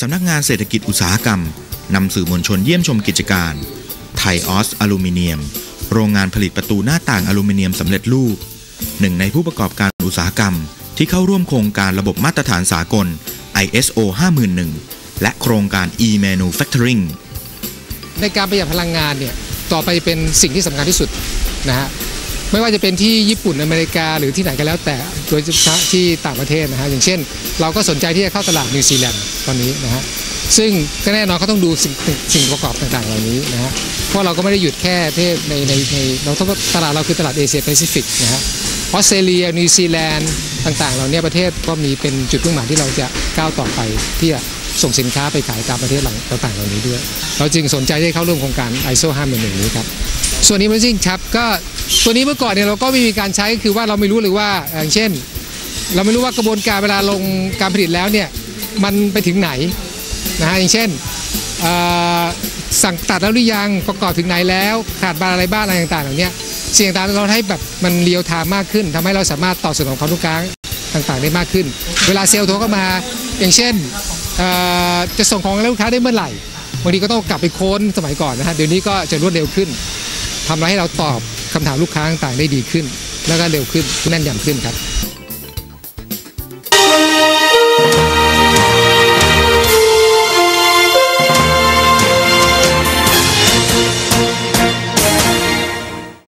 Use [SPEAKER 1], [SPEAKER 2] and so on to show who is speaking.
[SPEAKER 1] สำนักงานเศรษฐกิจอุตสาหกรรมนำสื่อมวลชนเยี่ยมชมกิจการ ไทยออสอลูมิเนียม โรงงานผลิตประตูหน้าต่างอลูมิเนียมสำเร็จรูป หนึ่งในผู้ประกอบการอุตสาหกรรม ที่เข้าร่วมโครงการระบบมาตรฐานสากล ISO 51001 และโครงการ e-manufacturing
[SPEAKER 2] ในการประหยัดพลังงานเนี่ยต่อไปเป็นสิ่งที่สำคัญที่สุดนะฮะ ไม่ว่าจะเป็นที่ญี่ปุ่นอเมริกาหรือที่ไหนก็แล้วแต่โดยเฉพาะที่ต่างประเทศนะฮะอย่างเช่น เราก็สนใจที่จะเข้าตลาดนิวซีแลนด์ตอนนี้นะฮะซึ่งก็แน่นอนเขาต้องดูสิ่งสิ่งประกอบต่างๆเหล่านี้นะฮะเพราะเราก็ไม่ได้หยุดแค่ประเทศในในในเราต้งตลาดเราคือตลาดเอเชียแปซิฟิกนะฮะออสเตรเลียนิวซีแลนด์ต่างๆเหล่านี้ประเทศก็มีเป็นจุดมุ่งหมายที่เราจะก้าวต่อไปที่จะส่งสินค้าไปขายตามประเทศต่างๆเหล่านี้ด้วย เราจึงสนใจที่เข้าร่วมโครงการ ISO 511นี้ครับ ส่วนนี้มันจริงครับก็ ตัวนี้เมื่อก่อนเนี่ยเราก็ไม่มีการใช้คือว่าเราไม่รู้เลยว่าอย่างเช่น เราไม่รู้ว่ากระบวนการเวลาลงการผลิตแล้วเนี่ยมันไปถึงไหนนะฮะอย่างเช่นสั่งตัดแล้วหรือยังประกอบถึงไหนแล้ว ขาดบานอะไรบ้างอะไรต่างๆเหล่านี้สิ่งต่างๆเราให้แบบมันเรียวไทม์มากขึ้นทำให้เราสามารถตอบสนองความต้องการต่างๆได้มากขึ้น เวลาเซลล์โทรเข้ามาอย่างเช่นจะส่งของให้ลูกค้าได้เมื่อไหร่บางทีก็ต้องกลับไปโค้นสมัยก่อนนะฮะเดี๋ยวนี้ก็จะรวดเร็วขึ้นทำให้เราตอบ คำถามลูกค้าต่างๆได้ดีขึ้น แล้วก็เร็วขึ้นแน่นยำขึ้นครับ